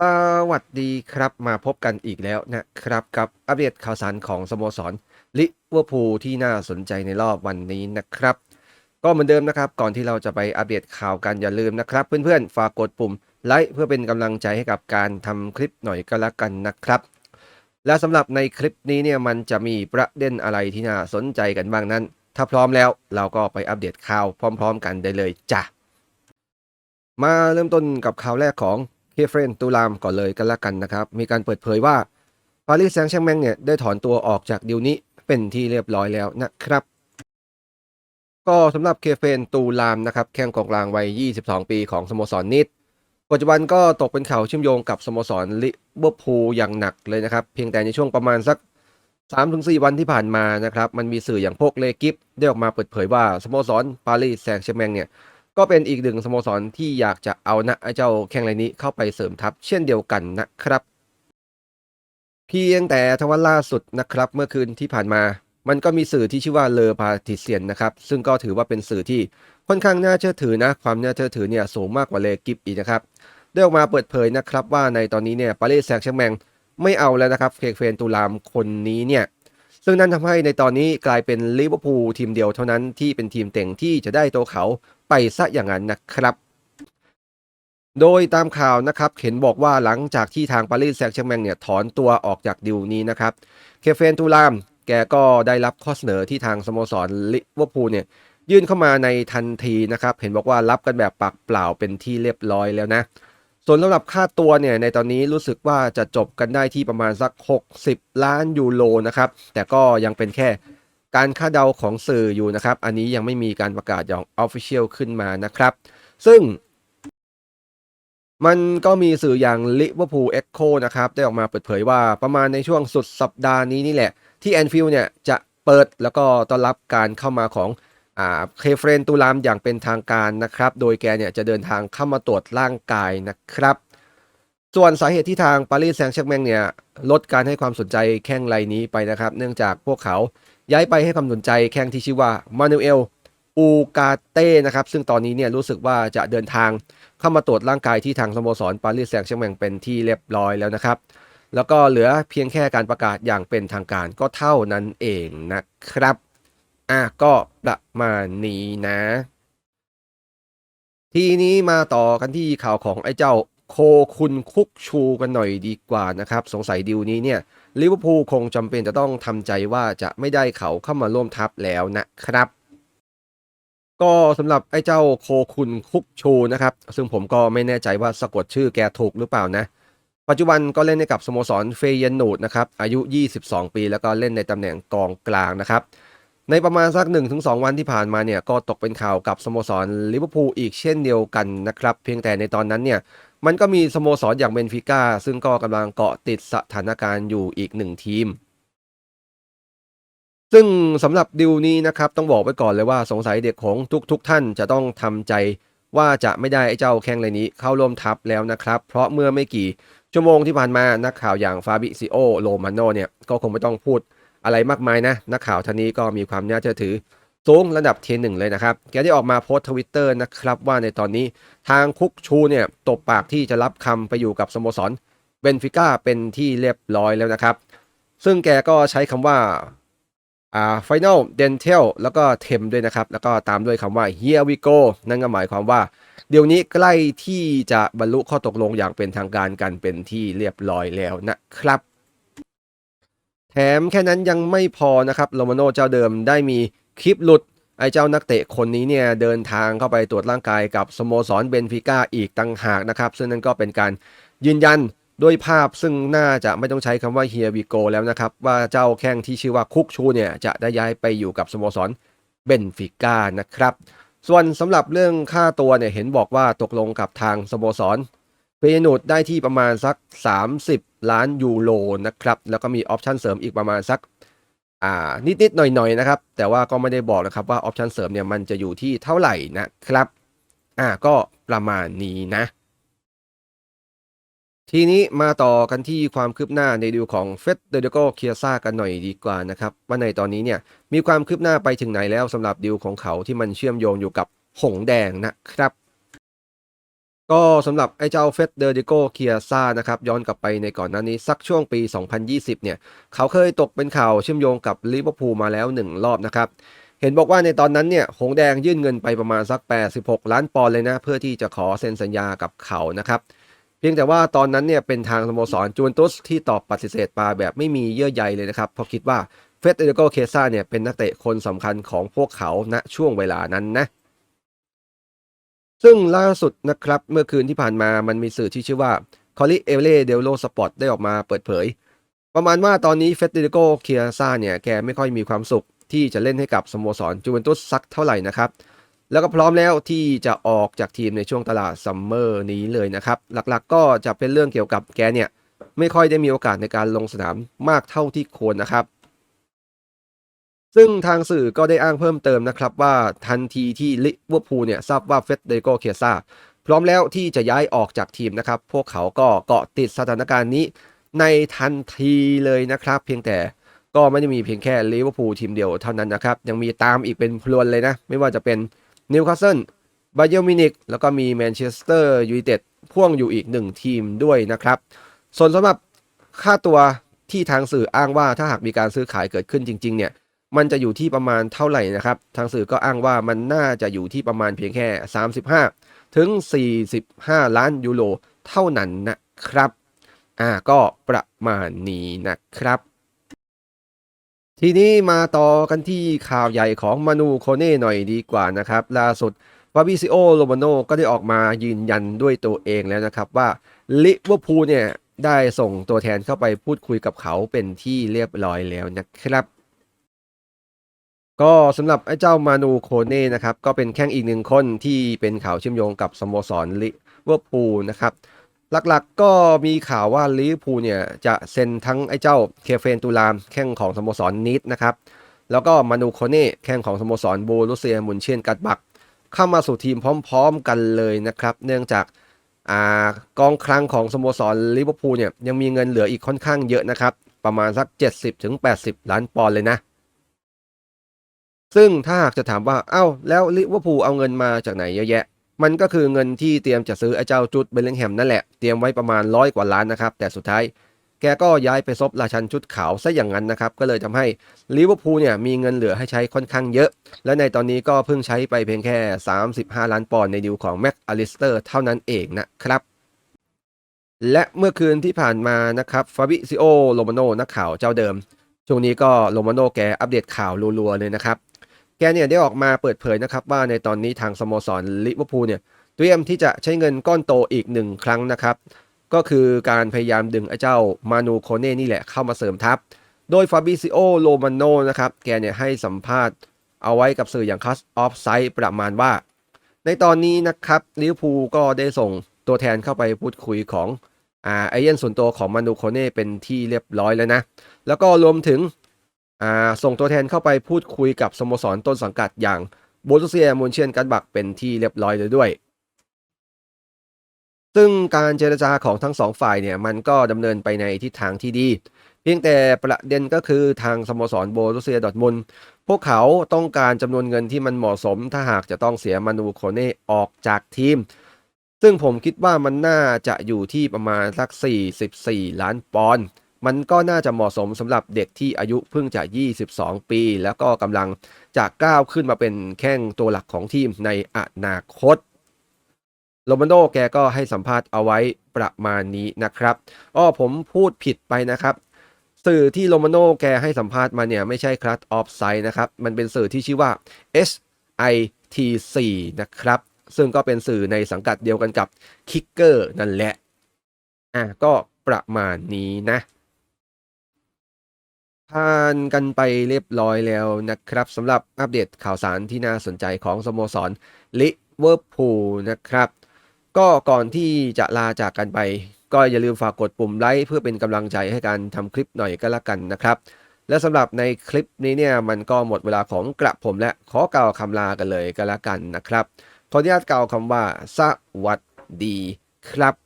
สวัสดีครับมาพบกันอีกแล้วนะครับกับอัปเดตข่าวสารของสโมสรลิเวอร์พูลที่น่าสนใจในรอบวันนี้นะครับ ก็เหมือนเดิมนะครับ ก่อนที่เราจะไปอัปเดตข่าวกันอย่าลืมนะครับ เพื่อนๆ ฝากกดปุ่มไลค์เพื่อเป็นกำลังใจให้กับการทำคลิปหน่อยก็แล้วกันนะครับ และสำหรับในคลิปนี้เนี่ยมันจะมีประเด็นอะไรที่น่าสนใจกันบ้างนั้น ถ้าพร้อมแล้วเราก็ไปอัปเดตข่าวพร้อม ๆ กันได้เลยจ้ะมาเริ่มต้นกับข่าวแรกของ เคเฟรนตูลามก่อนเลยกันละกันนะครับ มีการเปิดเผยว่าปารีสแซงต์แชร์แมงเนี่ยได้ถอนตัวออกจากดีลนี้เป็นที่เรียบร้อยแล้วนะครับ ก็สำหรับเคเฟนตูลามนะครับแข้งกองกลางวัย 22 ปีของสโมสรนิดปัจจุบันก็ตกเป็นข่าวเชื่อมโยงกับสโมสรลิเวอร์พูลอย่างหนักเลยนะครับ เพียงแต่ในช่วงประมาณสัก 3-4 วันที่ผ่านมานะครับ มันมีสื่ออย่างพวกเลกิฟได้ออกมาเปิดเผยว่าสโมสรปารีสแซงต์แชร์แมงเนี่ย ก็เป็นอีกหนึ่งสโมสรที่อยากจะเอานะเจ้าแข่งไรายนี้เข้าไปเสริมทัพเช่นเดียวกันนะครับ เพียงแต่ทวันล่าสุดนะครับ เมื่อคืนที่ผ่านมา มันก็มีสื่อที่ชื่อว่าเลอพาติเซียนนะครับ ซึ่งก็ถือว่าเป็นสื่อที่ค่อนข้างน่าเชื่อถือนะ ความน่าเชื่อถือเนี่ยสูงมากกว่าเลกิฟอีกนะครับได้ออกมาเปิดเผยนะครับว่าในตอนนี้เนี่ยปารีสแซงต์แชร์แมงไม่เอาแล้วนะครับเคเฟนตูลามคนนี้เนี่ย ซึ่งนั่นทำให้ในตอนนี้กลายเป็นลิเวอร์พูลทีมเดียวเท่านั้นที่เป็นทีมเต็งที่จะได้ตัวเขาไปซะอย่างนั้นนะครับ โดยตามข่าวนะครับเห็นบอกว่าหลังจากที่ทางปารีสแซงต์แชร์แมงเนี่ยถอนตัวออกจากดิวนี้นะครับ เคเฟนตูลาม แกก็ได้รับข้อเสนอที่ทางสโมสรลิเวอร์พูลเนี่ยยื่นเข้ามาในทันทีนะครับ เห็นบอกว่ารับกันแบบปากเปล่าเป็นที่เรียบร้อยแล้วนะ ส่วนสำหรับค่าตัวเนี่ยในตอนนี้รู้สึกว่าจะจบกันได้ที่ประมาณสัก 60 ล้านยูโรนะครับ แต่ก็ยังเป็นแค่การคาดเดาของสื่ออยู่นะครับ อันนี้ยังไม่มีการประกาศอย่าง Official ขึ้นมานะครับ ซึ่ง มันก็มีสื่ออย่าง Liverpool Echo นะครับ ได้ออกมาเปิดเผยว่าประมาณในช่วงสุดสัปดาห์นี้นี่แหละ ที่แอนฟิลด์เนี่ยจะเปิดแล้วก็ต้อนรับการเข้ามาของ เคเฟรนตูลามอย่างเป็นทางการนะครับ โดยแกเนี่ยจะเดินทางเข้ามาตรวจร่างกายนะครับ ส่วนสาเหตุที่ทางปารีสแซงต์แชร์แมงเนี่ยลดการให้ความสนใจแข้งรายนี้ไปนะครับ เนื่องจากพวกเขาย้ายไปให้ความสนใจแข้งที่ชื่อว่ามานูเอลอูกาเต้นะครับ ซึ่งตอนนี้เนี่ยรู้สึกว่าจะเดินทางเข้ามาตรวจร่างกายที่ทางสโมสรปารีสแซงต์แชร์แมงเป็นที่เรียบร้อยแล้วนะครับ แล้วก็เหลือเพียงแค่การประกาศอย่างเป็นทางการก็เท่านั้นเองนะครับ อะก็ประมาณนี้นะ ทีนี้มาต่อกันที่ข่าวของไอ้เจ้าโคคุณคุกชูกันหน่อยดีกว่านะครับ สงสัยดิวนี้เนี่ยลิเวอร์พูลคงจำเป็นจะต้องทำใจว่าจะไม่ได้เขาเข้ามาร่วมทัพแล้วนะครับ ก็สำหรับไอ้เจ้าโคคุณคุกชูนะครับ ซึ่งผมก็ไม่แน่ใจว่าสะกดชื่อแกถูกหรือเปล่านะ ปัจจุบันก็เล่นให้กับสโมสรเฟยนนูดนะครับ อายุ 22 ปีแล้วก็เล่นในตำแหน่งกองกลางนะครับ ในประมาณสัก 1-2 วันที่ผ่านมาเนี่ยก็ตกเป็นข่าวกับสโมสรลิเวอร์พูลอีกเช่นเดียวกันนะครับเพียงแต่ในตอนนั้นเนี่ยมันก็มีสโมสรอย่างเบนฟิก้าซึ่งก็กำลังเกาะติดสถานการณ์อยู่อีกหนึ่งทีม ซึ่งสำหรับดิวนี้นะครับต้องบอกไว้ก่อนเลยว่าสงสัยเด็กของทุกๆทท่านจะต้องทำใจว่าจะไม่ได้ไอ้เจ้าแข้งไรนี้เข้าร่วมทัพแล้วนะครับ เพราะเมื่อไม่กี่ชั่วโมงที่ผ่านมานักข่าวอย่างฟาบิซิโอโรมาโนเนี่ยก็คงไม่ต้องพูด อะไรมากมายนะ นักข่าวท่านนี้ก็มีความน่าเชื่อถือสูงระดับเทียหนึ่งเลยนะครับ แกได้ออกมาโพสต์ทวิตเตอร์นะครับว่าในตอนนี้ทางคุกชูเนี่ยตบปากที่จะรับคำไปอยู่กับสโมสรเบนฟิก้าเป็นที่เรียบร้อยแล้วนะครับ ซึ่งแกก็ใช้คำว่าอ่า final dental แล้วก็เทมด้วยนะครับ แล้วก็ตามด้วยคำว่า here we go นั่นก็หมายความว่า เดี๋ยวนี้ใกล้ที่จะบรรลุข้อตกลงอย่างเป็นทางการกันเป็นที่เรียบร้อยแล้วนะครับ แถมแค่นั้นยังไม่พอนะครับโรมาโนเจ้าเดิมได้มีคลิปหลุด ไอ้เจ้านักเตะคนนี้เนี่ยเดินทางเข้าไปตรวจร่างกายกับสโมสรเบนฟิก้าอีกตั้งหากนะครับ ซึ่งนั่นก็เป็นการยืนยันด้วยภาพซึ่งน่าจะไม่ต้องใช้คำว่า here we go แล้วนะครับ ว่าเจ้าแข้งที่ชื่อว่าคุกชูเนี่ยจะได้ย้ายไปอยู่กับสโมสรเบนฟิก้านะครับ ส่วนสำหรับเรื่องค่าตัวเนี่ยเห็นบอกว่าตกลงกับทางสโมสรเฟยนูดได้ที่ประมาณสัก 30 ล้านยูโรนะครับ แล้วก็มีออปชันเสริมอีกประมาณสักอ่านิดๆหน่อยๆนะครับ แต่ว่าก็ไม่ได้บอกนะครับว่าออปชันเสริมเนี่ยมันจะอยู่ที่เท่าไหร่นะครับอ่าก็ประมาณนี้นะ ทีนี้มาต่อกันที่ความคืบหน้าในดิวของเฟสเดโดโกเคียซ่ากันหน่อยดีกว่านะครับ ว่าในตอนนี้เนี่ยมีความคืบหน้าไปถึงไหนแล้วสำหรับดิวของเขาที่มันเชื่อมโยงอยู่กับหงแดงนะครับ ก็สำหรับไอ้เจ้าเฟสเดอร์ดิโกเคียซ่านะครับ ย้อนกลับไปในก่อนหน้านี้สักช่วงปี 2020 เนี่ย เขาเคยตกเป็นข่าวเชื่อมโยงกับลิเวอร์พูลมาแล้ว 1 รอบนะครับ เห็นบอกว่าในตอนนั้นเนี่ย หงแดงยื่นเงินไปประมาณสัก 86 ล้านปอนด์เลยนะ เพื่อที่จะขอเซ็นสัญญากับเขานะครับ เพียงแต่ว่าตอนนั้นเนี่ยเป็นทางสโมสรจูเวนตุสที่ตอบปฏิเสธมาแบบไม่มีเยื่อใยเลยนะครับเพราะคิดว่าเฟสเดอร์ดิโกเคียซ่าเนี่ยเป็นนักเตะคนสำคัญของพวกเขาณช่วงเวลานั้นนะ ซึ่งล่าสุดนะครับเมื่อคืนที่ผ่านมามันมีสื่อที่ชื่อว่าคอลิเอเล่เดลโลสปอร์ตได้ออกมาเปิดเผย ประมาณว่าตอนนี้เฟเดริโกเคียซ่าเนี่ยแกไม่ค่อยมีความสุขที่จะเล่นให้กับสโมสรจูเวนตุสสักเท่าไหร่นะครับ แล้วก็พร้อมแล้วที่จะออกจากทีมในช่วงตลาดซัมเมอร์นี้เลยนะครับ หลักๆก็จะเป็นเรื่องเกี่ยวกับแกเนี่ยไม่ค่อยได้มีโอกาสในการลงสนามมากเท่าที่ควรนะครับ ซึ่งทางสื่อก็ได้อ้างเพิ่มเติมนะครับว่าทันทีที่ลิเวอร์พูลเนี่ยทราบว่าเฟสเดโกเคียซ่าพร้อมแล้วที่จะย้ายออกจากทีมนะครับ พวกเขาก็เกาะติดสถานการณ์นี้ ในทันทีเลยนะครับ เพียงแต่ก็ไม่ได้มีเพียงแค่ลิเวอร์พูลทีมเดียวเท่านั้นนะครับ ยังมีตามอีกเป็นพลวนเลยนะ ไม่ว่าจะเป็นนิวคาสเซิลบาเยอร์มินิกแล้วก็มีแมนเชสเตอร์ยูไนเต็ดพ่วงอยู่อีกหนึ่งทีมด้วยนะครับ ส่วนสำหรับค่าตัวที่ทางสื่ออ้างว่าถ้าหากมีการซื้อขายเกิดขึ้นจริง ๆ เนี่ย มันจะอยู่ที่ประมาณเท่าไหร่นะครับ ทางสื่อก็อ้างว่ามันน่าจะอยู่ที่ประมาณเพียงแค่ 35 ถึง 45 ล้านยูโรเท่านั้นนะครับ อ่าก็ประมาณนี้นะครับ ทีนี้มาต่อกันที่ข่าวใหญ่ของมานูโคเน่หน่อยดีกว่านะครับ ล่าสุดฟาบิซิโอโรมาโนก็ได้ออกมายืนยันด้วยตัวเองแล้วนะครับว่าลิเวอร์พูลเนี่ยได้ส่งตัวแทนเข้าไปพูดคุยกับเขาเป็นที่เรียบร้อยแล้วนะครับ ก็สำหรับไอ้เจ้ามานูโคเน่นะครับก็เป็นแข้งอีกหนึ่งคนที่เป็นข่าวเชื่อมโยงกับสโมสรลิเวอร์พูลนะครับ หลักๆก็มีข่าวว่าลิเวอร์พูลเนี่ยจะเซ็นทั้งไอ้เจ้าเคเฟนตูลามแข้งของสโมสรนิดนะครับแล้วก็มานูโคเน่แข้งของสโมสรโบรุเซียมุนเชียนกัดบัก เข้ามาสู่ทีมพร้อมๆกันเลยนะครับ เนื่องจากอกองคลังของสโมสรลิเวอร์พูลเนี่ยยังมีเงินเหลืออีกค่อนข้างเยอะนะครับประมาณสัก 70-80 ล้านปอนด์เลยนะ ซึ่งถ้าหากจะถามว่า เอ้า แล้วลิเวอร์พูลเอาเงินมาจากไหนเยอะแยะ มันก็คือเงินที่เตรียมจะซื้อไอ้เจ้าจุดเบลลิงแฮมนั่นแหละ เตรียมไว้ประมาณร้อยกว่าล้านนะครับ แต่สุดท้าย แกก็ย้ายไปซบราชันชุดขาวซะอย่างนั้นนะครับ ก็เลยทำให้ลิเวอร์พูลเนี่ยมีเงินเหลือให้ใช้ค่อนข้างเยอะ และในตอนนี้ก็เพิ่งใช้ไปเพียงแค่ 35 ล้านปอนด์ในดีลของแม็กอลิสเตอร์เท่านั้นเองนะครับและเมื่อคืนที่ผ่านมานะครับฟาบิซิโอโรมาโนนักข่าวเจ้าเดิม ช่วงนี้ก็โรมาโนแกอัปเดตข่าวรัวๆเลยนะครับ แกเนี่ยได้ออกมาเปิดเผยนะครับว่าในตอนนี้ทางสโมสรลิเวอร์พูลเนี่ยเตรียมที่จะใช้เงินก้อนโตอีกหนึ่งครั้งนะครับ ก็คือการพยายามดึงไอ้เจ้ามานูโคเน่นี่แหละเข้ามาเสริมทัพ โดยฟาบิซิโอโรมาโนนะครับแกเนี่ยให้สัมภาษณ์เอาไว้กับสื่ออย่างคัสออฟไซด์ประมาณว่า ในตอนนี้นะครับลิเวอร์พูลก็ได้ส่งตัวแทนเข้าไปพูดคุยของอาไอเย่นส่วนตัวของมานูโคเน่เป็นที่เรียบร้อยแล้วนะ แล้วก็รวมถึง อ่าส่งตัวแทนเข้าไปพูดคุยกับสโมสรต้นสังกัดอย่างโบรุเซียมูนเชียนกันบักเป็นที่เรียบร้อยเลยด้วย ซึ่งการเจรจาของทั้งสองฝ่ายเนี่ยมันก็ดำเนินไปในทิศทางที่ดี เพียงแต่ประเด็นก็คือทางสโมสรโบรุเซียดอทมุนพวกเขาต้องการจำนวนเงินที่มันเหมาะสม ถ้าหากจะต้องเสียมานูโคเน่ออกจากทีม ซึ่งผมคิดว่ามันน่าจะอยู่ที่ประมาณสัก 44 ล้านปอนด์ มันก็น่าจะเหมาะสมสำหรับเด็กที่อายุเพิ่งจะ 22 ปี แล้วก็กำลังจะก้าวขึ้นมาเป็นแข้งตัวหลักของทีมในอนาคตโรมันโดแกก็ให้สัมภาษณ์เอาไว้ประมาณนี้นะครับอ้อผมพูดผิดไปนะครับสื่อที่โรมาโนแกให้สัมภาษณ์มาเนี่ยไม่ใช่คลัตออฟไซด์นะครับ มันเป็นสื่อที่ชื่อว่า SITC นะครับ ซึ่งก็เป็นสื่อในสังกัดเดียวกันกับคิกเกอร์นั่นแหละ อะก็ประมาณนี้นะ ผ่านกันไปเรียบร้อยแล้วนะครับสำหรับอัปเดตข่าวสารที่น่าสนใจของสโมสรลิเวอร์พูลนะครับ ก็ก่อนที่จะลาจากกันไป ก็อย่าลืมฝากกดปุ่มไลค์เพื่อเป็นกำลังใจให้การทำคลิปหน่อยก็แล้วกันนะครับ และสำหรับในคลิปนี้เนี่ยมันก็หมดเวลาของกระผมและขอกล่าวคำลากันเลยก็แล้วกันนะครับ ขออนุญาตกล่าวคำว่าสวัสดีครับ